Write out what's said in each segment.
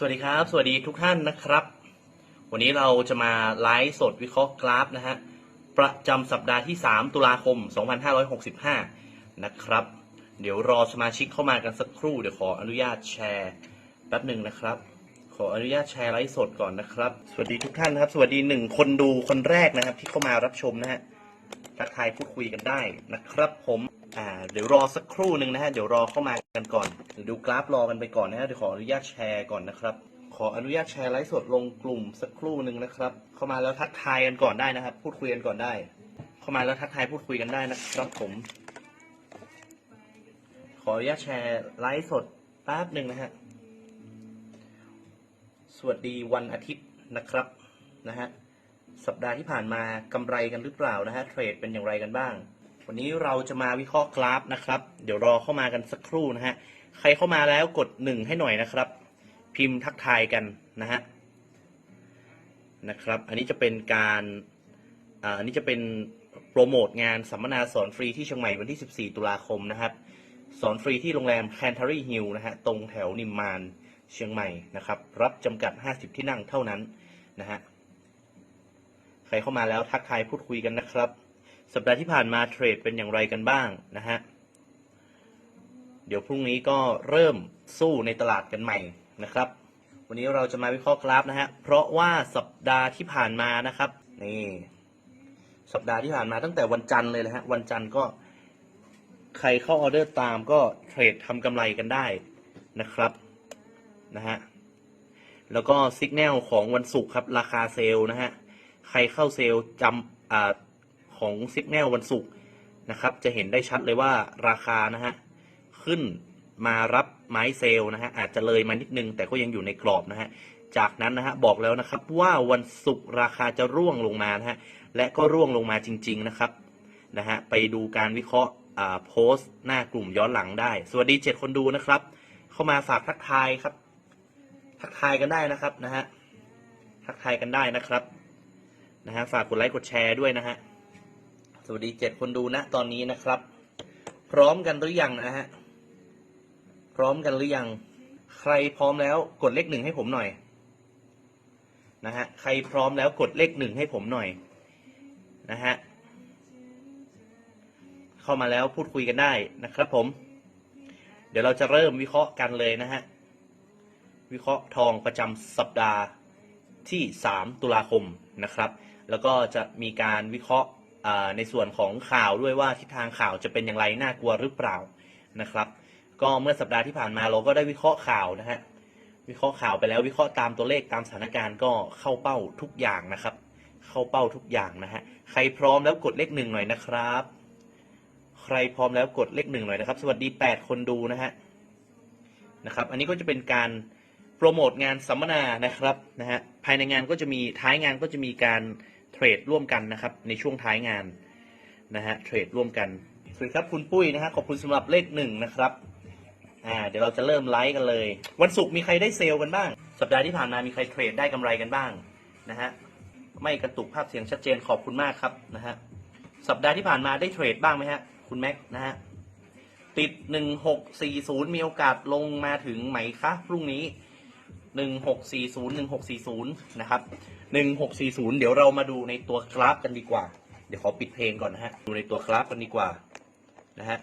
สวัสดีครับ สวัสดีทุกท่านนะครับ วันนี้เราจะมาไลฟ์สดวิเคราะห์กราฟนะฮะประจำสัปดาห์ที่ 3 ตุลาคม 2565 นะครับ เดี๋ยวรอสมาชิกเข้ามากันสักครู่ เดี๋ยวขออนุญาตแชร์แป๊บหนึ่งนะครับ ขออนุญาตแชร์ไลฟ์สดก่อนนะครับ สวัสดีทุกท่านนะครับ สวัสดีหนึ่งคนดูคนแรกนะครับ ที่เข้ามารับชมนะฮะทักทายพูดคุยกันได้นะครับผม อ่าเดี๋ยวรอสักครู่หนึ่งนะฮะเดี๋ยวรอเข้ามากันก่อนเดี๋ยวดูกราฟรอกันไปก่อนนะฮะเดี๋ยวขออนุญาตแชร์ก่อนนะครับ ขออนุญาตแชร์ไลฟ์สดลงกลุ่มสักครู่หนึ่งนะครับ เข้ามาแล้วทักทายกันก่อนได้นะครับ พูดคุยกันก่อนได้ เข้ามาแล้วทักทายพูดคุยกันได้นะครับผม ขออนุญาตแชร์ไลฟ์สดแป๊บหนึ่งนะฮะสวัสดีวันอาทิตย์นะครับนะฮะสัปดาห์ที่ผ่านมากำไรกันหรือเปล่านะฮะเทรดเป็นอย่างไรกันบ้าง วันนี้เราจะมาวิเคราะห์กราฟนะครับ เดี๋ยวรอเข้ามากันสักครู่นะฮะ ใครเข้ามาแล้วกดหนึ่งให้หน่อยนะครับ พิมพ์ทักทายกันนะฮะ นะครับ อันนี้จะเป็นการอันนี้จะเป็นโปรโมทงานสัมมนาสอนฟรีที่เชียงใหม่วันที่ 14 ตุลาคมนะครับ สอนฟรีที่โรงแรม Canterbury Hill นะฮะ ตรงแถวนิมมานเชียงใหม่นะครับ รับจำกัด 50 ที่นั่งเท่านั้นนะฮะ ใครเข้ามาแล้วทักทายพูดคุยกันนะครับ สัปดาห์ที่ผ่านมาเทรดเป็นอย่างไรกันบ้างนะฮะ เดี๋ยวพรุ่งนี้ก็เริ่มสู้ในตลาดกันใหม่นะครับ วันนี้เราจะมาวิเคราะห์กราฟนะฮะ เพราะว่าสัปดาห์ที่ผ่านมานะครับ นี่สัปดาห์ที่ผ่านมาตั้งแต่วันจันทร์เลยนะฮะ วันจันทร์ก็ใครเข้าออเดอร์ตามก็เทรดทำกำไรกันได้นะครับนะฮะแล้วก็สัญญาณของวันศุกร์ครับราคาเซลล์นะฮะ ใครเข้าเซลล์จำอ่า ของสัญญาณวันศุกร์นะครับ จะเห็นได้ชัดเลยว่าราคานะฮะขึ้นมารับไม้เซลนะฮะอาจจะเลยมานิดนึง แต่ก็ยังอยู่ในกรอบนะฮะจากนั้นนะฮะบอกแล้วนะครับว่าวันศุกร์ราคาจะร่วงลงมานะฮะและก็ร่วงลงมาจริง ๆนะครับนะฮะไปดูการวิเคราะห์อ่าโพสต์หน้ากลุ่มย้อนหลังได้ สวัสดีเจ็ดคนดูนะครับ เข้ามาฝากทักทายครับ ทักทายกันได้นะครับนะฮะทักทายกันได้นะครับนะฮะฝากกดไลค์กดแชร์ด้วยนะฮะ สวัสดีเจ็ดคนดูนะตอนนี้นะครับ พร้อมกันหรือยังนะฮะ พร้อมกันหรือยัง ใครพร้อมแล้วกดเลขหนึ่งให้ผมหน่อยนะฮะใครพร้อมแล้วกดเลขหนึ่งให้ผมหน่อยนะฮะเข้ามาแล้วพูดคุยกันได้นะครับผม เดี๋ยวเราจะเริ่มวิเคราะห์กันเลยนะฮะวิเคราะห์ทองประจำสัปดาห์ที่ 3 ตุลาคมนะครับ แล้วก็จะมีการวิเคราะห์ ในส่วนของข่าวด้วยว่าทิศทางข่าวจะเป็นอย่างไรน่ากลัวหรือเปล่านะครับ ก็เมื่อสัปดาห์ที่ผ่านมาเราก็ได้วิเคราะห์ข่าวนะฮะวิเคราะห์ข่าวไปแล้ววิเคราะห์ตามตัวเลขตามสถานการณ์ก็เข้าเป้าทุกอย่างนะครับ เข้าเป้าทุกอย่างนะฮะใครพร้อมแล้วกดเลขหนึ่งหน่อยนะครับ ใครพร้อมแล้วกดเลขหนึ่งหน่อยนะครับ สวัสดี8คนดูนะฮะนะครับ อันนี้ก็จะเป็นการโปรโมทงานสัมมนานะครับนะฮะภายในงานก็จะมีท้ายงานก็จะมีการ เทรดร่วมกันนะครับ ในช่วงท้ายงานนะฮะเทรดร่วมกันสวัสดีครับคุณปุ้ยนะฮะขอบคุณสำหรับเลขหนึ่งนะครับอ่าเดี๋ยวเราจะเริ่มไลฟ์กันเลย วันศุกร์มีใครได้เซลล์กันบ้าง สัปดาห์ที่ผ่านมามีใครเทรดได้กำไรกันบ้างนะฮะไม่กระตุกภาพเสียงชัดเจนขอบคุณมากครับนะฮะสัปดาห์ที่ผ่านมาได้เทรดบ้างไหมฮะคุณแม็กนะฮะติดหนึ่งหกสี่ศูนย์มีโอกาสลงมาถึงไหมคะพรุ่งนี้หนึ่งหกสี่ศูนย์หนึ่งหกสี่ศูนย์นะครับ หนึ่งหกสี่ศูนย์เดี๋ยวเรามาดูในตัวกราฟกันดีกว่า เดี๋ยวขอปิดเพลงก่อนนะฮะ ดูในตัวกราฟกันดีกว่านะฮะ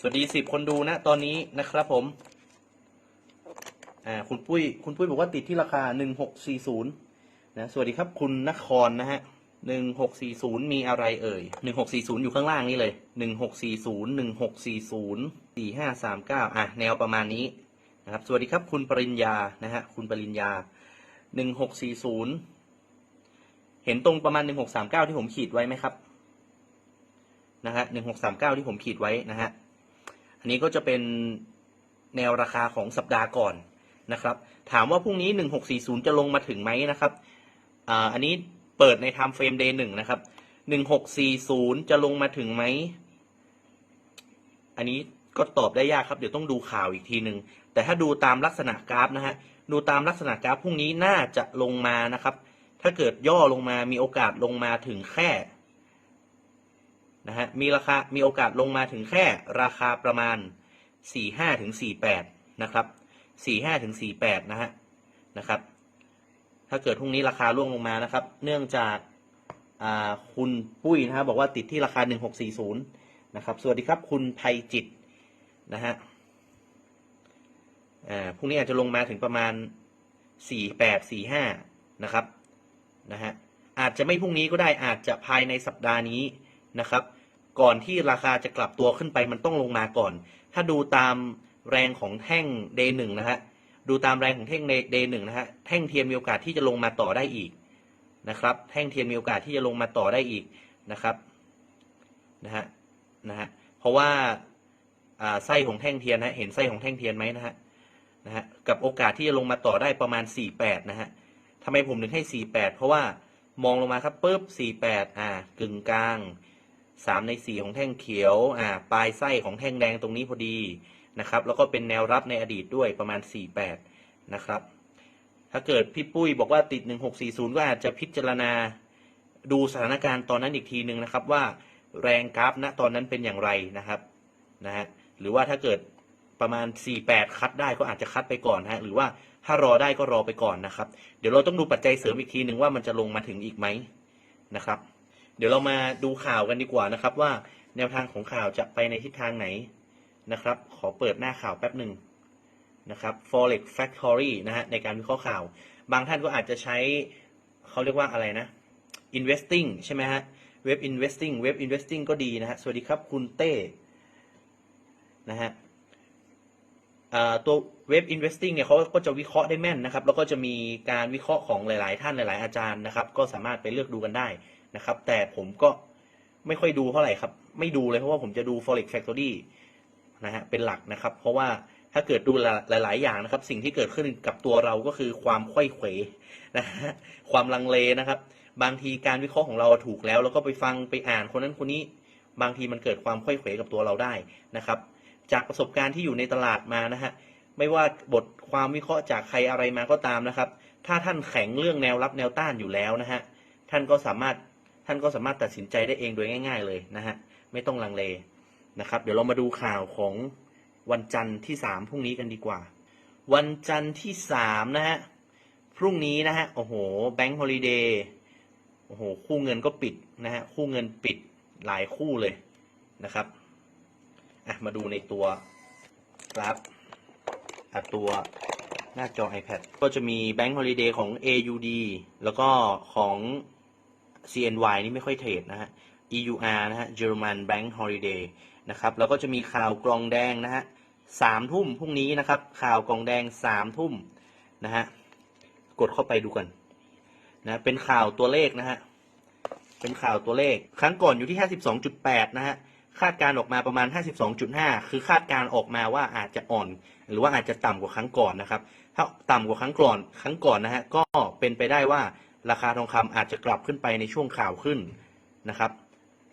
สวัสดีสิบคนดูนะ ตอนนี้นะครับผม อ่า คุณปุ้ย คุณปุ้ยบอกว่าติดที่ราคาหนึ่งหกสี่ศูนย์นะ สวัสดีครับคุณนครนะฮะหนึ่งหกสี่ศูนย์มีอะไรเอ่ยหนึ่งหกสี่ศูนย์อยู่ข้างล่างนี่เลยหนึ่งหกสี่ศูนย์หนึ่งหกสี่ศูนย์สี่ห้าสามเก้าอะ แนวประมาณนี้นะครับ สวัสดีครับคุณปริญญา นะฮะ คุณปริญญา หนึ่งหกสี่ศูนย์เห็นตรงประมาณหนึ่งหกสามเก้าที่ผมขีดไว้ไหมครับนะฮะหนึ่งหกสามเก้าที่ผมขีดไว้นะฮะอันนี้ก็จะเป็นแนวราคาของสัปดาห์ก่อนนะครับ ถามว่าพรุ่งนี้หนึ่งหกสี่ศูนย์จะลงมาถึงไหมนะครับอ่าอันนี้เปิดใน time frame day หนึ่งนะครับหนึ่งหกสี่ศูนย์จะลงมาถึงไหมอันนี้ก็ตอบได้ยากครับ เดี๋ยวต้องดูข่าวอีกทีหนึ่งแต่ถ้าดูตามลักษณะกราฟนะฮะ ดูตามลักษณะกราฟพรุ่งนี้น่าจะลงมานะครับ ถ้าเกิดย่อลงมามีโอกาสลงมาถึงแค่นะฮะมีราคามีโอกาสลงมาถึงแค่ราคาประมาณสี่ห้าถึงสี่แปดนะครับ 45ถึง48 นะฮะนะครับ ถ้าเกิดพรุ่งนี้ราคาร่วงลงมานะครับ เนื่องจากาคุณปุ้ยนะครับบอกว่าติดที่ราคา 1640 นะครับ สวัสดีครับคุณภัยจิตนะฮะ อ่าพรุ่งนี้อาจจะลงมาถึงประมาณ48 45นะครับนะฮะอาจจะไม่พรุ่งนี้ก็ได้อาจจะภายในสัปดาห์นี้นะครับ ก่อนที่ราคาจะกลับตัวขึ้นไปมันต้องลงมาก่อน ถ้าดูตามแรงของแท่ง day หนึ่งนะฮะดูตามแรงของแท่ง day หนึ่งนะฮะแท่งเทียนมีโอกาสที่จะลงมาต่อได้อีกนะครับ แท่งเทียนมีโอกาสที่จะลงมาต่อได้อีกนะครับนะฮะนะฮะเพราะว่าอ่าไส้ของแท่งเทียนนะเห็นไส้ของแท่งเทียนไหมนะฮะ นะฮะกับโอกาสที่จะลงมาต่อได้ประมาณ 48 นะฮะทำไมผมถึงให้ 48 เพราะว่ามองลงมาครับปุ๊บ 48 อ่ากึ่งกลางสามในสี่ของแท่งเขียวอ่าปลายไส้ของแท่งแดงตรงนี้พอดีนะครับ แล้วก็เป็นแนวรับในอดีตด้วยประมาณ 48 นะครับ ถ้าเกิดพี่ปุ้ยบอกว่าติด 1640 ก็อาจจะพิจารณาดูสถานการณ์ตอนนั้นอีกทีหนึ่งนะครับว่าแรงกราฟณตอนนั้นเป็นอย่างไรนะครับนะฮะหรือว่าถ้าเกิด ประมาณ 48 คัดได้ก็อาจจะคัดไปก่อนนะฮะหรือว่าถ้ารอได้ก็รอไปก่อนนะครับ เดี๋ยวเราต้องดูปัจจัยเสริมอีกทีหนึ่งว่ามันจะลงมาถึงอีกไหมนะครับ เดี๋ยวเรามาดูข่าวกันดีกว่านะครับ ว่าแนวทางของข่าวจะไปในทิศทางไหนนะครับ ขอเปิดหน้าข่าวแป๊บหนึ่งนะครับ forex factory นะฮะในการวิเคราะห์ข่าว บางท่านก็อาจจะใช้เขาเรียกว่าอะไรนะ investing ใช่ไหมฮะเว็บ investing เว็บ investing ก็ดีนะฮะสวัสดีครับคุณเต้นะฮะ ตัวเว็บ investing เนี่ยเขาก็จะวิเคราะห์ได้แม่นนะครับ แล้วก็จะมีการวิเคราะห์ของหลาย ๆ ท่านหลาย ๆ อาจารย์นะครับ ก็สามารถไปเลือกดูกันได้นะครับ แต่ผมก็ไม่ค่อยดูเท่าไหร่ครับ ไม่ดูเลยเพราะว่าผมจะดู forex factory นะฮะเป็นหลักนะครับ เพราะว่าถ้าเกิดดูหลาย ๆ อย่างนะครับ สิ่งที่เกิดขึ้นกับตัวเราก็คือความค่อยเขวนะฮะความลังเลนะครับ บางทีการวิเคราะห์ของเราถูกแล้ว แล้วก็ไปฟังไปอ่านคนนั้นคนนี้ บางทีมันเกิดความค่อยเขวกับตัวเราได้นะครับ จากประสบการณ์ที่อยู่ในตลาดมานะฮะไม่ว่าบทความวิเคราะห์จากใครอะไรมาก็ตามนะครับ ถ้าท่านแข็งเรื่องแนวรับแนวต้านอยู่แล้วนะฮะท่านก็สามารถท่านก็สามารถตัดสินใจได้เองโดยง่าย ๆ เลยนะฮะไม่ต้องลังเลนะครับเดี๋ยวเรามาดูข่าวของวันจันทร์ที่สามพรุ่งนี้กันดีกว่า วันจันทร์ที่สามนะฮะ พรุ่งนี้นะฮะ โอ้โห แบงค์ฮอลิเดย์ โอ้โห คู่เงินก็ปิดนะฮะ คู่เงินปิดหลายคู่เลยนะครับ อะมาดูในตัวกราฟอะตัวหน้าจอ iPad ก็จะมี Bank Holiday ของ AUD แล้วก็ของ CNY นี่ไม่ค่อยเทรดนะฮะ EUR นะฮะ German Bank Holiday นะครับ แล้วก็จะมีข่าวกรองแดงนะฮะสามทุ่มพรุ่งนี้นะครับ ข่าวกรองแดงสามทุ่มนะฮะ กดเข้าไปดูกันนะเป็นข่าวตัวเลขนะฮะ เป็นข่าวตัวเลข ครั้งก่อนอยู่ที่52.8นะฮะ คาดการออกมาประมาณ 52.5 คือคาดการออกมาว่าอาจจะอ่อน หรือว่าอาจจะต่ำกว่าครั้งก่อนนะครับ ถ้าต่ำกว่าครั้งก่อน ครั้งก่อนนะฮะ ก็เป็นไปได้ว่าราคาทองคำอาจจะกลับขึ้นไปในช่วงข่าวขึ้นนะครับ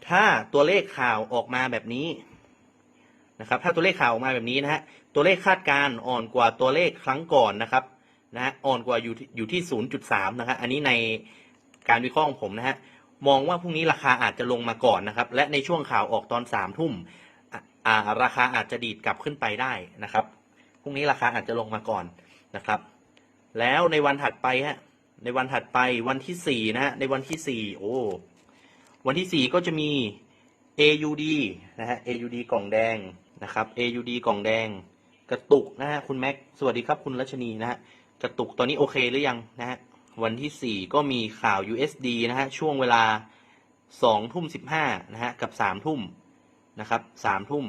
ถ้าตัวเลขข่าวออกมาแบบนี้นะครับ ถ้าตัวเลขข่าวออกมาแบบนี้นะฮะ ตัวเลขคาดการอ่อนกว่าตัวเลขครั้งก่อนนะครับนะฮะ อ่อนกว่าอยู่อยู่ที่ 0.3 นะครับ อันนี้ในการวิเคราะห์ของผมนะฮะ มองว่าพรุ่งนี้ราคาอาจจะลงมาก่อนนะครับ และในช่วงข่าวออกตอนสามทุ่มราคาอาจจะดีดกลับขึ้นไปได้นะครับพรุ่งนี้ราคาอาจจะลงมาก่อนนะครับ แล้วในวันถัดไปฮะในวันถัดไปวันที่สี่นะฮะในวันที่สี่โอ้วันที่สี่ก็จะมี AUD นะฮะ AUD กล่องแดงนะครับ AUD กล่องแดง กระตุกนะฮะคุณแม็กสวัสดีครับคุณรัชนีนะฮะกระตุกตอนนี้โอเคหรือยังนะฮะ วันที่สี่ก็มีข่าว USD นะฮะ ช่วงเวลาสองทุ่มสิบห้านะฮะ กับสามทุ่มนะครับสามทุ่ม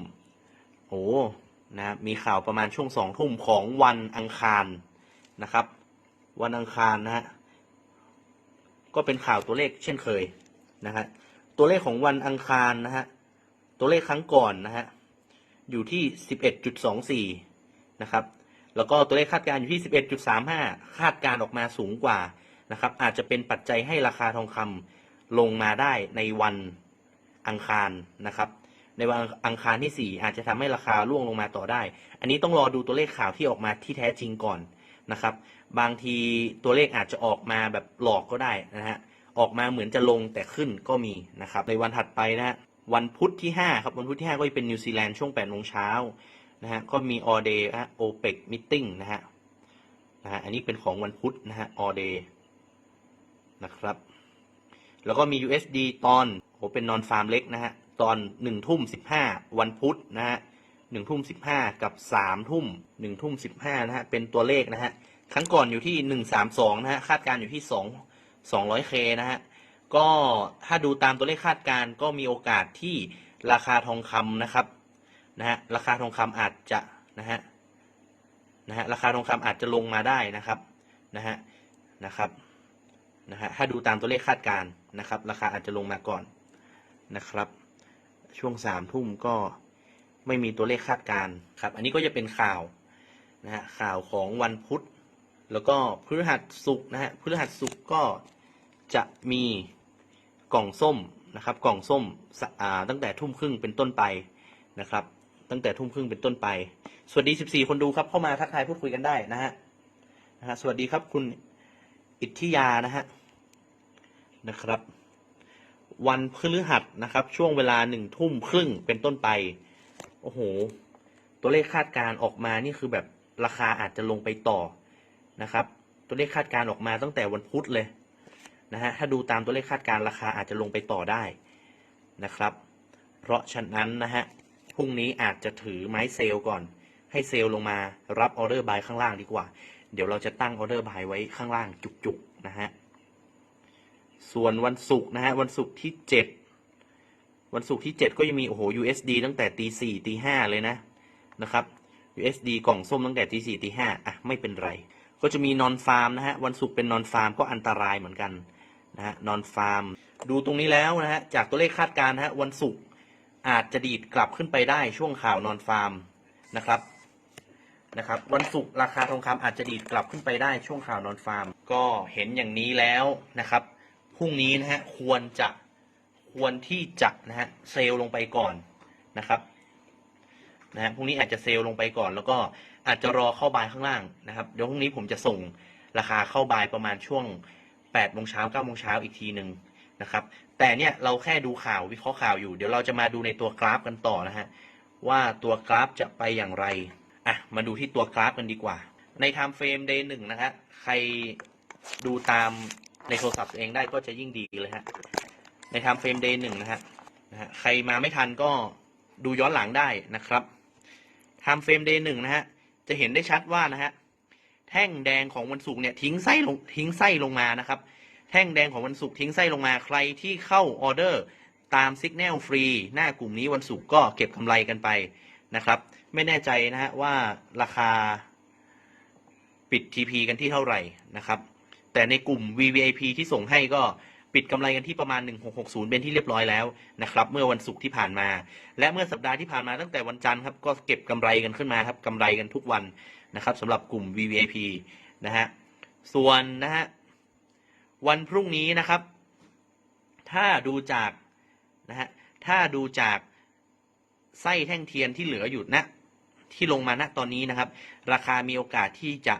โอ้นะฮะมีข่าวประมาณช่วงสองทุ่มของวันอังคารนะครับ วันอังคารนะฮะ ก็เป็นข่าวตัวเลขเช่นเคยนะฮะ ตัวเลขของวันอังคารนะฮะ ตัวเลขครั้งก่อนนะฮะ อยู่ที่สิบเอ็ดจุดสองสี่นะครับ แล้วก็ตัวเลขคาดการณ์อยู่ที่ 11.35 คาดการณ์ออกมาสูงกว่านะครับ อาจจะเป็นปัจจัยให้ราคาทองคำลงมาได้ในวันอังคารนะครับ ในวันอังคารที่ 4 อาจจะทำให้ราคาร่วงลงมาต่อได้ อันนี้ต้องรอดูตัวเลขข่าวที่ออกมาที่แท้จริงก่อนนะครับ บางทีตัวเลขอาจจะออกมาแบบหลอกก็ได้นะฮะ ออกมาเหมือนจะลงแต่ขึ้นก็มีนะครับ ในวันถัดไปนะฮะวันพุธที่ 5 ครับ วันพุธที่ 5 ก็จะเป็นนิวซีแลนด์ช่วง8โมงเช้า นะฮะก็มี all day ฮะ OPEC meeting นะฮะนะฮะอันนี้เป็นของวันพุธนะฮะ all day นะครับ แล้วก็มี USD ตอนโหเป็นนอนฟาร์มเล็กนะฮะ ตอนหนึ่งทุ่มสิบห้าวันพุธนะฮะหนึ่งทุ่มสิบห้ากับสามทุ่มหนึ่งทุ่มสิบห้านะฮะ เป็นตัวเลขนะฮะ ครั้งก่อนอยู่ที่หนึ่งสามสองนะฮะ คาดการณ์อยู่ที่สองสองร้อยเคนะฮะ ก็ถ้าดูตามตัวเลขคาดการณ์ก็มีโอกาสที่ราคาทองคำนะครับ นะฮะราคาทองคำอาจจะนะฮะนะฮะราคาทองคำอาจจะลงมาได้นะครับนะฮะนะครับนะฮะถ้าดูตามตัวเลขคาดการณ์นะครับ ราคาอาจจะลงมาก่อนนะครับ ช่วงสามทุ่มก็ไม่มีตัวเลขคาดการณ์ครับ อันนี้ก็จะเป็นข่าวนะฮะข่าวของวันพุธ แล้วก็พฤหัสศุกนะฮะพฤหัสศุกก็จะมีกล่องส้มนะครับ กล่องส้มตั้งแต่ทุ่มครึ่งเป็นต้นไปนะครับ ตั้งแต่ทุ่มครึ่งเป็นต้นไป สวัสดี 14 คนดูครับ เข้ามาทักทายพูดคุยกันได้นะฮะนะฮะสวัสดีครับคุณอิทธิยานะฮะนะครับ วันพฤหัสนะครับ ช่วงเวลาหนึ่งทุ่มครึ่งเป็นต้นไป โอ้โห ตัวเลขคาดการ์ออกมานี่คือแบบราคาอาจจะลงไปต่อนะครับ ตัวเลขคาดการ์ออกมาตั้งแต่วันพุธเลยนะฮะถ้าดูตามตัวเลขคาดการ์ราคาอาจจะลงไปต่อได้นะครับ เพราะฉะนั้นนะฮะ พรุ่งนี้อาจจะถือไม้เซลก่อน ให้เซลล์ลงมารับออเดอร์บายข้างล่างดีกว่า เดี๋ยวเราจะตั้งออเดอร์บายไว้ข้างล่างจุกๆนะฮะ ส่วนวันศุกร์นะฮะวันศุกร์ที่เจ็ดวันศุกร์ที่เจ็ดก็ยังมีโอ้โห USD ตั้งแต่ตีสี่ตีห้าเลยนะนะครับ USD กล่องส้มตั้งแต่ตีสี่ตีห้าอะไม่เป็นไร ก็จะมีนอนฟาร์มนะฮะวันศุกร์เป็นนอนฟาร์มก็อันตรายเหมือนกันนะฮะนอนฟาร์มดูตรงนี้แล้วนะฮะจากตัวเลขคาดการณ์นะฮะวันศุกร์ อาจจะดีดกลับขึ้นไปได้ช่วงข่าวนอนฟาร์มนะครับนะครับ วันศุกร์ราคาทองคำอาจจะดีดกลับขึ้นไปได้ช่วงข่าวนอนฟาร์ม ก็เห็นอย่างนี้แล้วนะครับพรุ่งนี้นะฮะควรจะควรที่จะนะฮะเซลล์ลงไปก่อนนะครับนะฮะพรุ่งนี้อาจจะเซลล์ลงไปก่อน แล้วก็อาจจะรอเข้าบายข้างล่างนะครับเดี๋ยวพรุ่งนี้ผมจะส่งราคาเข้าบายประมาณช่วง8โมงเช้า9โมงเช้าอีกทีหนึ่ง นะครับ แต่เนี่ยเราแค่ดูข่าววิเคราะห์ข่าวอยู่ เดี๋ยวเราจะมาดูในตัวกราฟกันต่อนะฮะว่าตัวกราฟจะไปอย่างไรอะมาดูที่ตัวกราฟกันดีกว่า ใน time frame day หนึ่งนะฮะใครดูตามในโทรศัพท์เองได้ก็จะยิ่งดีเลยฮะใน time frame day หนึ่งนะฮะนะฮะใครมาไม่ทันก็ดูย้อนหลังได้นะครับ time frame day หนึ่งนะฮะจะเห็นได้ชัดว่านะฮะแท่งแดงของวันศุกร์เนี่ยทิ้งไส้ลงทิ้งไส้ลงมานะครับ แท่งแดงของวันศุกร์ทิ้งไส้ลงมาใครที่เข้าออเดอร์ตามสัญญาณฟรีหน้ากลุ่มนี้วันศุกร์ก็เก็บกำไรกันไปนะครับ ไม่แน่ใจนะฮะว่าราคาปิด TP กันที่เท่าไหร่นะครับ แต่ในกลุ่ม VVIP ที่ส่งให้ก็ปิดกำไรกันที่ประมาณ 1660 เป็นที่เรียบร้อยแล้วนะครับ เมื่อวันศุกร์ที่ผ่านมา และเมื่อสัปดาห์ที่ผ่านมาตั้งแต่วันจันทร์ครับก็เก็บกำไรกันขึ้นมาครับกำไรกันทุกวันนะครับสำหรับกลุ่ม VVIP นะฮะส่วนนะฮะ วันพรุ่งนี้นะครับ ถ้าดูจากนะฮะถ้าดูจากไส้แท่งเทียนที่เหลืออยู่นะที่ลงมาณตอนนี้นะครับ ราคามีโอกาสที่จะ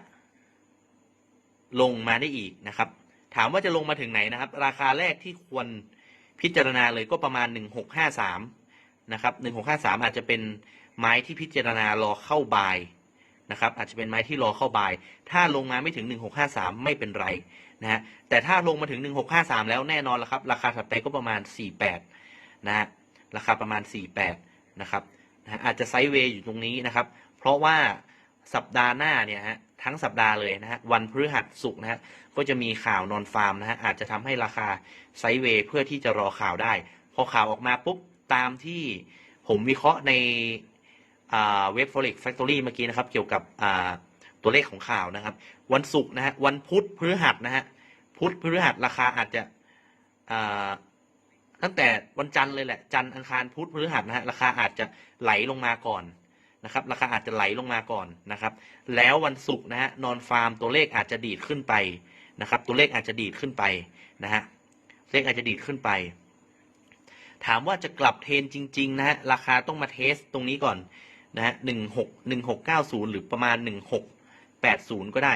ลงมาได้อีกนะครับ ถามว่าจะลงมาถึงไหนนะครับ ราคาแรกที่ควรพิจารณาเลยก็ประมาณ 1653นะครับ1653 อาจจะเป็นไม้ที่พิจารณารอเข้าบายนะครับ อาจจะเป็นไม้ที่รอเข้าบาย ถ้าลงมาไม่ถึง 1653 ไม่เป็นไร นะฮะแต่ถ้าลงมาถึง 1653 แล้วแน่นอนแล้วครับ ราคาถัดไปก็ประมาณ 48 นะฮะราคาประมาณ 48 นะครับนะอาจจะไซด์เวย์อยู่ตรงนี้นะครับ เพราะว่าสัปดาห์หน้าเนี่ยฮะทั้งสัปดาห์เลยนะฮะวันพฤหัสศุกนะฮะก็จะมีข่าวนอนฟาร์มนะฮะอาจจะทำให้ราคาไซด์เวย์เพื่อที่จะรอข่าวได้ พอข่าวออกมาปุ๊บตามที่ผมวิเคราะห์ในเว็บ forex factory เมื่อกี้นะครับ เกี่ยวกับอ่า ตัวเลขของข่าวนะครับ วันศุกร์นะฮะวันพุธพฤหัสนะฮะพุธพฤหัสราคาอาจจะตั้งแต่วันจันทร์เลยแหละจันทร์อังคารพุธพฤหัสนะฮะราคาอาจจะไหลลงมาก่อนนะครับ ราคาอาจจะไหลลงมาก่อนนะครับ แล้ววันศุกร์นะฮะนอนฟาร์มตัวเลขอาจจะดีดขึ้นไปนะครับ ตัวเลขอาจจะดีดขึ้นไปนะฮะเลขอาจจะดีดขึ้นไป ถามว่าจะกลับเทรนจริง ๆ นะฮะราคาต้องมาเทสตรงนี้ก่อนนะฮะหนึ่งหกหนึ่งหกเก้าศูนย์หรือประมาณหนึ่งหก แปดศูนย์ก็ได้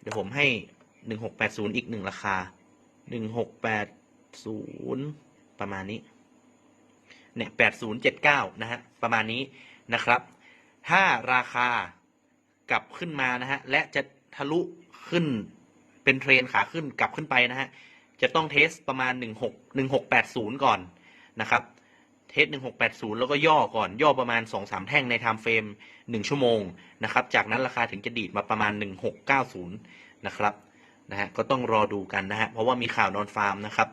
เดี๋ยวผมให้หนึ่งหกแปดศูนย์อีกหนึ่งราคาหนึ่งหกแปดศูนย์ประมาณนี้ เนี่ยแปดศูนย์เจ็ดเก้านะฮะ ประมาณนี้นะครับ ถ้าราคากลับขึ้นมานะฮะ และจะทะลุขึ้นเป็นเทรนขาขึ้นกลับขึ้นไปนะฮะ จะต้องเทสประมาณ 16 1680 ก่อนนะครับ เทส 1680 แล้วก็ย่อก่อนย่อประมาณ 2-3 แท่งในไทม์เฟรม 1 ชั่วโมงนะครับ จากนั้นราคาถึงจะดีดมาประมาณ 1690 นะครับนะฮะก็ต้องรอดูกันนะฮะเพราะว่ามีข่าวนอนฟาร์มนะครับ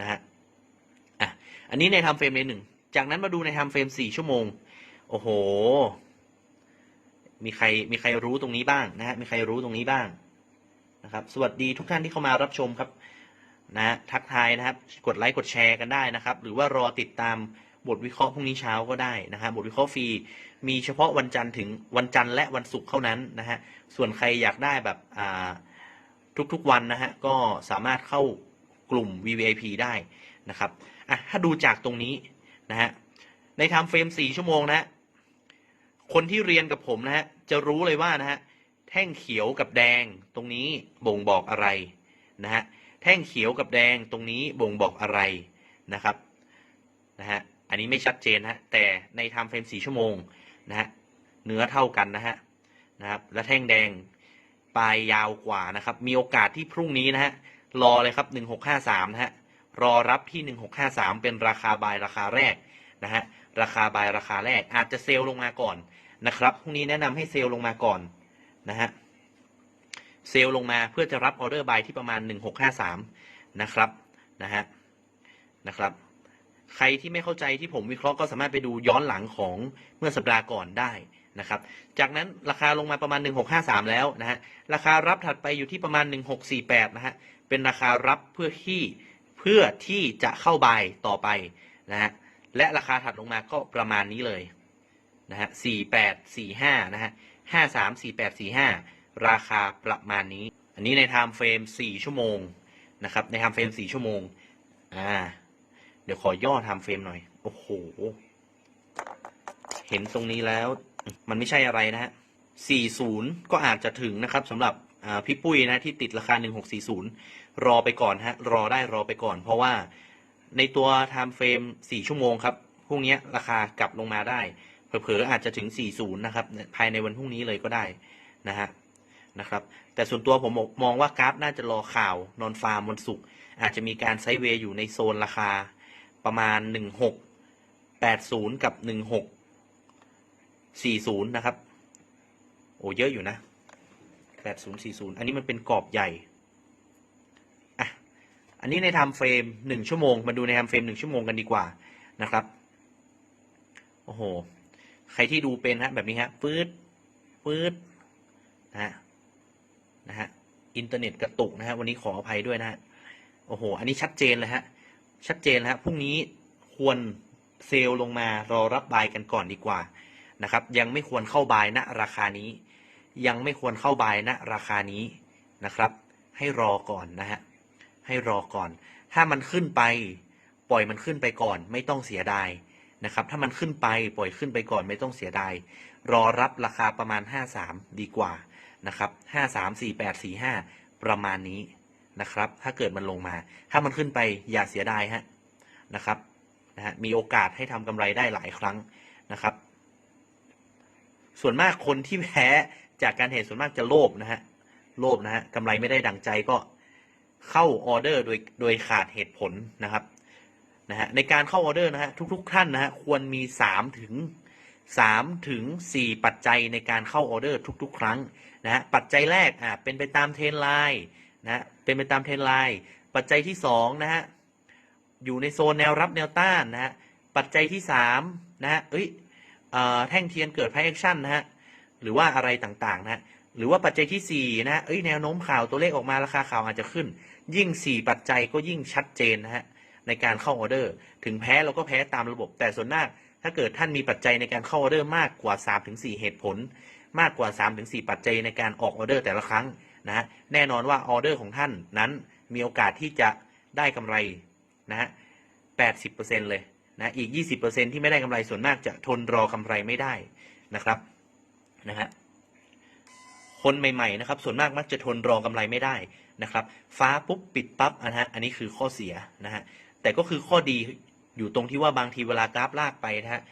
นะฮะอะอันนี้ในไทม์เฟรมในหนึ่งจากนั้นมาดูในไทม์เฟรม 4 ชั่วโมง โอ้โห มีใครมีใครรู้ตรงนี้บ้างนะฮะมีใครรู้ตรงนี้บ้างนะครับ สวัสดีทุกท่านที่เข้ามารับชมครับนะฮะทักทายนะครับ กดไลค์กดแชร์กันได้นะครับ หรือว่ารอติดตาม บทวิเคราะห์พรุ่งนี้เช้าก็ได้นะฮะบทวิเคราะห์ฟรีมีเฉพาะวันจันทร์ถึงวันจันทร์และวันศุกร์เท่านั้นนะฮะส่วนใครอยากได้แบบอ่าทุกๆวันนะฮะก็สามารถเข้ากลุ่ม VVIP ได้นะครับอะถ้าดูจากตรงนี้นะฮะในไทม์เฟรม4ชั่วโมงนะฮะคนที่เรียนกับผมนะฮะจะรู้เลยว่านะฮะแท่งเขียวกับแดงตรงนี้บ่งบอกอะไรนะฮะแท่งเขียวกับแดงตรงนี้บ่งบอกอะไรนะครับนะฮะ อันนี้ไม่ชัดเจนฮะแต่ในไทม์เฟรม4ชั่วโมงนะฮะเนื้อเท่ากันนะฮะนะครับและแท่งแดงปลายยาวกว่านะครับ มีโอกาสที่พรุ่งนี้นะฮะรอเลยครับ 1653นะฮะรอรับที่ 1653 เป็นราคาบายราคาแรกนะฮะราคาบายราคาแรกอาจจะเซลลงมาก่อนนะครับพรุ่งนี้แนะนำให้เซลลงมาก่อนนะฮะเซลล์ลงมาเพื่อจะรับออเดอร์บายที่ประมาณ 1653 นะครับนะฮะนะครับ ใครที่ไม่เข้าใจที่ผมวิเคราะห์ก็สามารถไปดูย้อนหลังของเมื่อสัปดาห์ก่อนได้นะครับ จากนั้นราคาลงมาประมาณ 1653 แล้วนะฮะ ราคารับถัดไปอยู่ที่ประมาณ 1648 นะฮะ เป็นราคารับเพื่อที่เพื่อที่จะเข้าบายต่อไปนะฮะ และราคาถัดลงมาก็ประมาณนี้เลยนะฮะ 4845 นะฮะ 53 48 45 ราคาประมาณนี้ อันนี้ในไทม์เฟรม 4 ชั่วโมงนะครับ ในไทม์เฟรม 4 ชั่วโมง อ่า เดี๋ยวขอย่อทม์เฟรมหน่อย โอ้โห เห็นตรงนี้แล้ว มันไม่ใช่อะไรนะฮะ 40 ก็อาจจะถึงนะครับสำหรับพี่ปุ้ยนะที่ติดราคา 1640 รอไปก่อนฮะ รอได้รอไปก่อน เพราะว่าในตัวไทม์เฟรม4ชั่วโมงครับพรุ่งนี้ราคากลับลงมาได้ เผลอๆอาจจะถึง 40 นะครับ ภายในวันพรุ่งนี้เลยก็ได้นะฮะนะครับ แต่ส่วนตัวผมมองว่ากราฟน่าจะรอข่าวนอนฟาร์มวันศุกร์อาจจะมีการไซด์เวย์อยู่ในโซนราคา ประมาณ1680กับ1640นะครับ โอ้เยอะอยู่นะ8040อันนี้มันเป็นกรอบใหญ่อะอันนี้ในไทม์เฟรม1ชั่วโมง มาดูในไทม์เฟรม1ชั่วโมงกันดีกว่านะครับ โอ้โห ใครที่ดูเป็นฮะแบบนี้ฮะฟืดฟืดนะฮะนะฮะอินเทอร์เน็ตกระตุกนะฮะวันนี้ขออภัยด้วยนะฮะโอ้โห อันนี้ชัดเจนเลยฮะ ชัดเจนแล้วฮะพรุ่งนี้ควรเซลล์ลงมารอรับบายกันก่อนดีกว่านะครับ ยังไม่ควรเข้าบายณราคานี้ ยังไม่ควรเข้าบายณราคานี้นะครับ ให้รอก่อนนะฮะให้รอก่อน ถ้ามันขึ้นไป ปล่อยมันขึ้นไปก่อน ไม่ต้องเสียดายนะครับ ถ้ามันขึ้นไปปล่อยขึ้นไปก่อนไม่ต้องเสียดายรอรับราคาประมาณ 53 ดีกว่านะครับ 53 48 45 ประมาณนี้ นะครับ ถ้าเกิดมันลงมา ถ้ามันขึ้นไปอย่าเสียดายฮะนะครับนะฮะมีโอกาสให้ทำกำไรได้หลายครั้งนะครับ ส่วนมากคนที่แพ้จากการเห็นส่วนมากจะโลภนะฮะโลภนะฮะกำไรไม่ได้ดังใจก็เข้าออเดอร์โดยโดยขาดเหตุผลนะครับนะฮะในการเข้าออเดอร์นะฮะทุก ๆ ท่านนะฮะควรมีสามถึงสามถึงสี่ปัจจัยในการเข้าออเดอร์ทุก ๆ ครั้งนะฮะปัจจัยแรกอ่าเป็นไปตามเทรนไลน์ นะเป็นไปตามเทรนไลน์ ปัจจัยที่สองนะฮะอยู่ในโซนแนวรับแนวต้านนะฮะปัจจัยที่สามนะฮะเอ้ยอแท่งเทียนเกิดไพแอคชั่นนะฮะหรือว่าอะไรต่างๆนะฮะหรือว่าปัจจัยที่สี่นะฮะเอ้ยแนวโน้มข่าวตัวเลขออกมาราคาข่าวอาจจะขึ้น ยิ่งสี่ปัจจัยก็ยิ่งชัดเจนนะฮะในการเข้าออเดอร์ ถึงแพ้เราก็แพ้ตามระบบ แต่ส่วนมาก ถ้าเกิดท่านมีปัจจัยในการเข้าออเดอร์มากกว่า 3-4 เหตุผล มากกว่า 3-4 ปัจจัยในการออกออเดอร์แต่ละครั้ง นะฮะแน่นอนว่าออเดอร์ของท่านนั้นมีโอกาสที่จะได้กำไรนะฮะ80%เลยนะอีก20%ที่ไม่ได้กำไรส่วนมากจะทนรอกำไรไม่ได้นะครับนะฮะคนใหม่ๆนะครับ ส่วนมากมักจะทนรอกำไรไม่ได้นะครับ ฟ้าปุ๊บปิดปั๊บนะฮะอันนี้คือข้อเสียนะฮะแต่ก็คือข้อดีอยู่ตรงที่ว่าบางทีเวลากราฟลากไปนะฮะ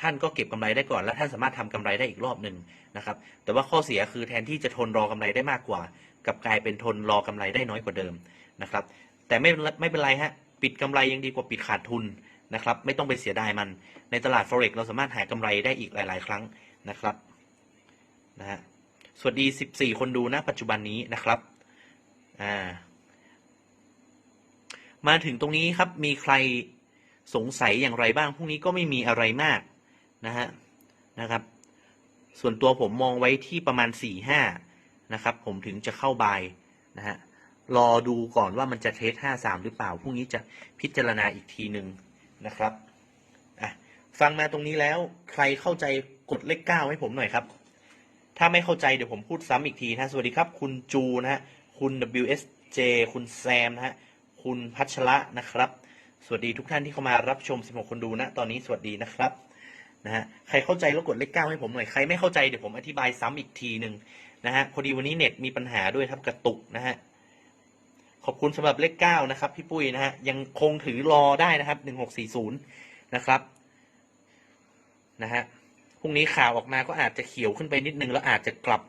ท่านก็เก็บกำไรได้ก่อน แล้วท่านสามารถทำกำไรได้อีกรอบหนึ่ง นะครับ แต่ว่าข้อเสียคือแทนที่จะทนรอกำไรได้มากกว่า กับกลายเป็นทนรอกำไรได้น้อยกว่าเดิมนะครับ แต่ไม่ไม่เป็นไรฮะ ปิดกำไรยังดีกว่าปิดขาดทุนนะครับ ไม่ต้องไปเสียดายมัน ในตลาด forex เราสามารถหากำไรได้อีกหลาย ๆ ครั้งนะครับนะฮะ สวัสดี 14 คนดูนะปัจจุบันนี้นะครับ อ่า มาถึงตรงนี้ครับ มีใครสงสัยอย่างไรบ้าง พรุ่งนี้ก็ไม่มีอะไรมากนะฮะ นะครับ ส่วนตัวผมมองไว้ที่ประมาณ 4-5 นะครับ ผมถึงจะเข้าบายนะฮะ รอดูก่อนว่ามันจะเทส 53 หรือเปล่า พรุ่งนี้จะพิจารณาอีกทีหนึ่งนะครับอะฟังมาตรงนี้แล้วใครเข้าใจกดเลขเก้าให้ผมหน่อยครับ ถ้าไม่เข้าใจเดี๋ยวผมพูดซ้ำอีกทีนะ สวัสดีครับ คุณจูนะฮะ คุณ WSJ คุณแซมนะฮะ คุณพัชระนะครับ สวัสดีทุกท่านที่เข้ามารับชม 16 คนดูนะ ตอนนี้สวัสดีนะครับ นะฮะใครเข้าใจแล้วกดเลขเก้าให้ผมหน่อยใครไม่เข้าใจเดี๋ยวผมอธิบายซ้ำอีกทีหนึ่งนะฮะพอดีวันนี้เน็ตมีปัญหาด้วยครับกระตุกนะฮะขอบคุณสำหรับเลขเก้านะครับ พี่ปุ้ยนะฮะยังคงถือรอได้นะครับหนึ่งหกสี่ศูนย์นะครับนะฮะพรุ่งนี้ข่าวออกมาก็อาจจะเขียวขึ้นไปนิดนึงแล้วอาจจะกลับ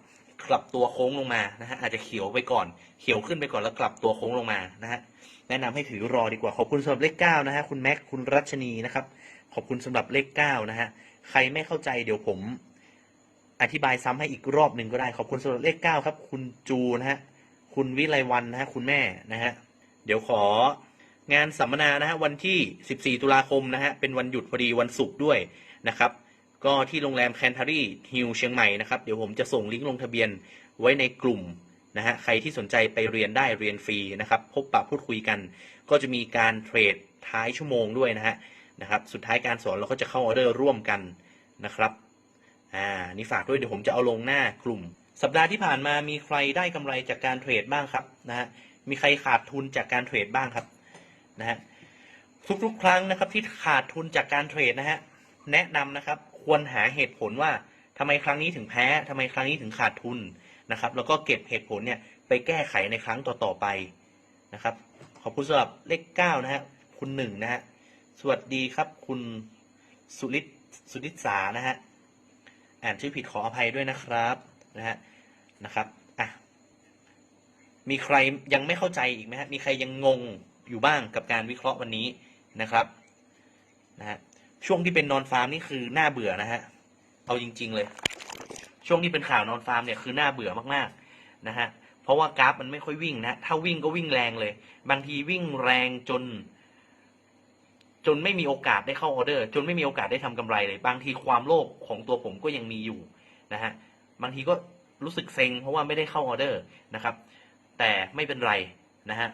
กลับตัวโค้งลงมานะฮะอาจจะเขียวไปก่อน เขียวขึ้นไปก่อนแล้วกลับตัวโค้งลงมานะฮะแนะนำให้ถือรอดีกว่าขอบคุณสำหรับเลขเก้านะฮะคุณแม็กคุณรัชนีนะครับ ขอบคุณสำหรับเลขเก้านะฮะ ใครไม่เข้าใจเดี๋ยวผมอธิบายซ้ำให้อีกรอบหนึ่งก็ได้ ขอบคุณสำหรับเลขเก้าครับ คุณจูนะฮะ คุณวิไลวันนะฮะ คุณแม่นะฮะ เดี๋ยวของานสัมมนานะฮะวันที่ 14 ตุลาคมนะฮะ เป็นวันหยุดพอดีวันศุกร์ด้วยนะครับ ก็ที่โรงแรมแคนทารีฮิลเชียงใหม่นะครับ เดี๋ยวผมจะส่งลิงก์ลงทะเบียนไว้ในกลุ่มนะฮะ ใครที่สนใจไปเรียนได้เรียนฟรีนะครับ พบปะพูดคุยกัน ก็จะมีการเทรดท้ายชั่วโมงด้วยนะฮะ นะครับ สุดท้ายการสอนเราก็จะเข้าออเดอร์ร่วมกันนะครับ อ่า นี่ฝากด้วยเดี๋ยวผมจะเอาลงหน้ากลุ่ม สัปดาห์ที่ผ่านมามีใครได้กำไรจากการเทรดบ้างครับนะฮะ มีใครขาดทุนจากการเทรดบ้างครับนะฮะ ทุกๆ ครั้งนะครับที่ขาดทุนจากการเทรดนะฮะ แนะนำนะครับควรหาเหตุผลว่าทำไมครั้งนี้ถึงแพ้ทำไมครั้งนี้ถึงขาดทุนนะครับ แล้วก็เก็บเหตุผลเนี่ยไปแก้ไขในครั้งต่อๆไปนะครับ ขอบคุณสำหรับเลขเก้านะฮะ คุณหนึ่งนะฮะ สวัสดีครับ คุณสุริศสุริศสานะฮะอ่านชื่อผิดขออภัยด้วยนะครับนะฮะนะครับอะมีใครยังไม่เข้าใจอีกไหมฮะมีใครยังงงอยู่บ้างกับการวิเคราะห์วันนี้นะครับนะฮะช่วงที่เป็นนอนฟาร์มนี่คือน่าเบื่อนะฮะเอาจริง ๆ เลย ช่วงที่เป็นข่าวนอนฟาร์มเนี่ยคือน่าเบื่อมากๆนะฮะเพราะว่ากราฟมันไม่ค่อยวิ่งนะถ้าวิ่งก็วิ่งแรงเลย บางทีวิ่งแรงจน จนไม่มีโอกาสได้เข้าออเดอร์ จนไม่มีโอกาสได้ทำกำไรเลย บางทีความโลภของตัวผมก็ยังมีอยู่นะฮะบางทีก็รู้สึกเซ็งเพราะว่าไม่ได้เข้าออเดอร์นะครับ แต่ไม่เป็นไรนะฮะ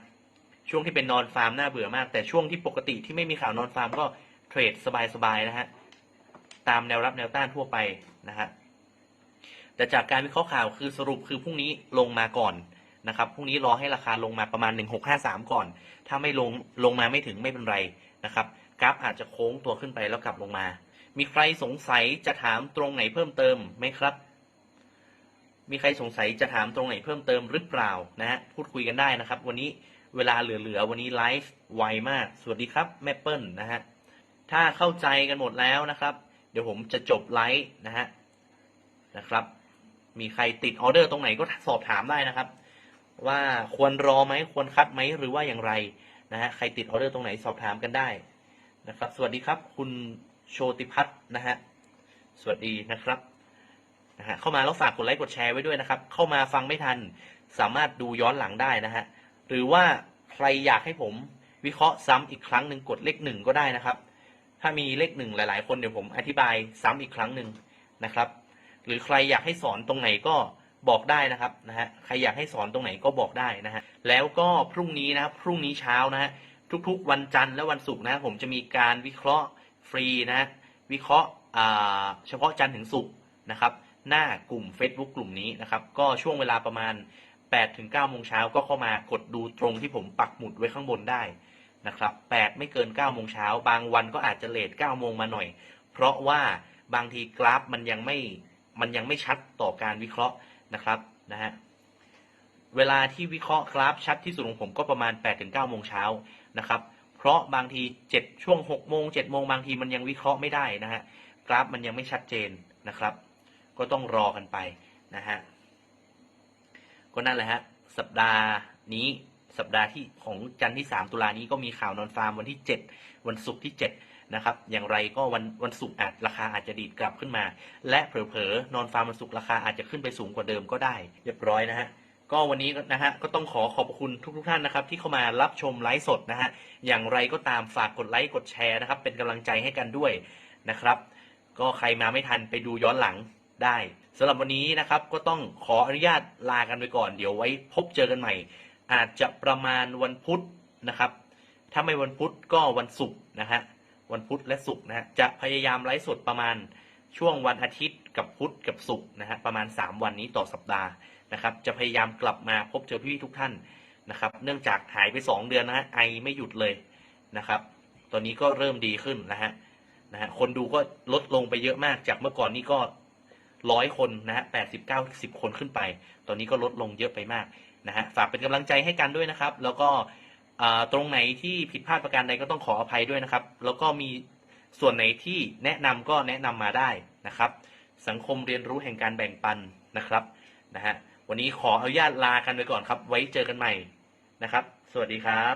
ช่วงที่เป็นนอนฟาร์มน่าเบื่อมาก แต่ช่วงที่ปกติที่ไม่มีข่าวนอนฟาร์มก็เทรดสบายๆนะฮะตามแนวรับแนวต้านทั่วไปนะฮะแต่จากการวิเคราะห์ข่าวคือสรุปคือพรุ่งนี้ลงมาก่อนนะครับพรุ่งนี้รอให้ราคาลงมาประมาณ 1653 ก่อน ถ้าไม่ลงลงมาไม่ถึงไม่เป็นไร นะครับ กราฟอาจจะโค้งตัวขึ้นไปแล้วกลับลงมา มีใครสงสัยจะถามตรงไหนเพิ่มเติมไหมครับ มีใครสงสัยจะถามตรงไหนเพิ่มเติมหรือเปล่านะฮะพูดคุยกันได้นะครับ วันนี้เวลาเหลือๆวันนี้ไลฟ์ไวมาก สวัสดีครับแม่เปิ้ลนะฮะถ้าเข้าใจกันหมดแล้วนะครับ เดี๋ยวผมจะจบไลฟ์นะฮะนะครับ มีใครติดออเดอร์ตรงไหนก็สอบถามได้นะครับ ว่าควรรอไหมควรคัดไหมหรือว่าอย่างไร นะฮะใครติดออเดอร์ตรงไหนสอบถามกันได้นะครับ สวัสดีครับ คุณโชติพัฒน์นะฮะสวัสดีนะครับนะฮะเข้ามาแล้วฝากกดไลค์กดแชร์ไว้ด้วยนะครับ เข้ามาฟังไม่ทันสามารถดูย้อนหลังได้นะฮะหรือว่าใครอยากให้ผมวิเคราะห์ซ้ำอีกครั้งหนึ่งกดเลขหนึ่งก็ได้นะครับ ถ้ามีเลขหนึ่งหลาย ๆ คนเดี๋ยวผมอธิบายซ้ำอีกครั้งหนึ่งนะครับ หรือใครอยากให้สอนตรงไหนก็ บอกได้นะครับนะฮะใครอยากให้สอนตรงไหนก็บอกได้นะฮะแล้วก็พรุ่งนี้นะครับพรุ่งนี้เช้านะฮะทุกๆ วันจันทร์และวันศุกร์นะผมจะมีการวิเคราะห์ฟรีนะวิเคราะห์เฉพาะจันทร์ถึงศุกร์นะครับ หน้ากลุ่ม Facebook กลุ่มนี้นะครับ ก็ช่วงเวลาประมาณ8ถึง9โมงเช้าก็เข้ามากดดูตรงที่ผมปักหมุดไว้ข้างบนได้นะครับ8ไม่เกิน9โมงเช้าบางวันก็อาจจะเลท9โมงมาหน่อย เพราะว่าบางทีกราฟมันยังไม่มันยังไม่ชัดต่อการวิเคราะห์ นะครับนะฮะเวลาที่วิเคราะห์กราฟชัดที่สุดของผมก็ประมาณ8ถึง9โมงเช้านะครับเพราะบางที 7 ช่วง6โมง7โมงบางทีมันยังวิเคราะห์ไม่ได้นะฮะกราฟมันยังไม่ชัดเจนนะครับ ก็ต้องรอกันไปนะฮะก็นั่นแหละฮะสัปดาห์นี้สัปดาห์ที่ของจันทร์ที่ 3 ตุลานี้ก็มีข่าวนอนฟาร์มวันที่ 7 วันศุกร์ที่ 7 นะครับ อย่างไรก็วันวันศุกร์อาจราคาอาจจะดีดกลับขึ้นมา และเผลอๆนอนฟาร์มวันศุกร์ราคาอาจจะขึ้นไปสูงกว่าเดิมก็ได้เรียบร้อยนะฮะก็วันนี้นะฮะก็ต้องขอขอบคุณทุกๆท่านนะครับ ที่เข้ามารับชมไลฟ์สดนะฮะอย่างไรก็ตามฝากกดไลค์กดแชร์นะครับ เป็นกำลังใจให้กันด้วยนะครับ ก็ใครมาไม่ทันไปดูย้อนหลังได้สำหรับวันนี้นะครับก็ต้องขออนุญาตลากันไปก่อน เดี๋ยวไว้พบเจอกันใหม่ อาจจะประมาณวันพุธนะครับ ถ้าไม่วันพุธก็วันศุกร์นะฮะ วันพุธและศุกร์นะฮะจะพยายามไลฟ์สดประมาณช่วงวันอาทิตย์กับพุธกับศุกร์นะฮะประมาณ 3 วันนี้ต่อสัปดาห์นะครับ จะพยายามกลับมาพบเจอพี่ๆทุกท่านนะครับ เนื่องจากหายไป 2 เดือนนะฮะไอไม่หยุดเลยนะครับ ตอนนี้ก็เริ่มดีขึ้นนะฮะนะฮะคนดูก็ลดลงไปเยอะมากจากเมื่อก่อนนี่ก็ร้อยคนนะฮะแปดสิบเก้าสิบคนขึ้นไป ตอนนี้ก็ลดลงเยอะไปมากนะฮะฝากเป็นกำลังใจให้กันด้วยนะครับ แล้วก็ ตรงไหนที่ผิดพลาดประการใดก็ต้องขออภัยด้วยนะครับ แล้วก็มีส่วนไหนที่แนะนำก็แนะนำมาได้นะครับ สังคมเรียนรู้แห่งการแบ่งปันนะครับนะฮะวันนี้ขออนุญาตลากันไปก่อนครับ ไว้เจอกันใหม่นะครับ สวัสดีครับ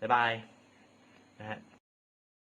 บ๊ายบายนะฮะ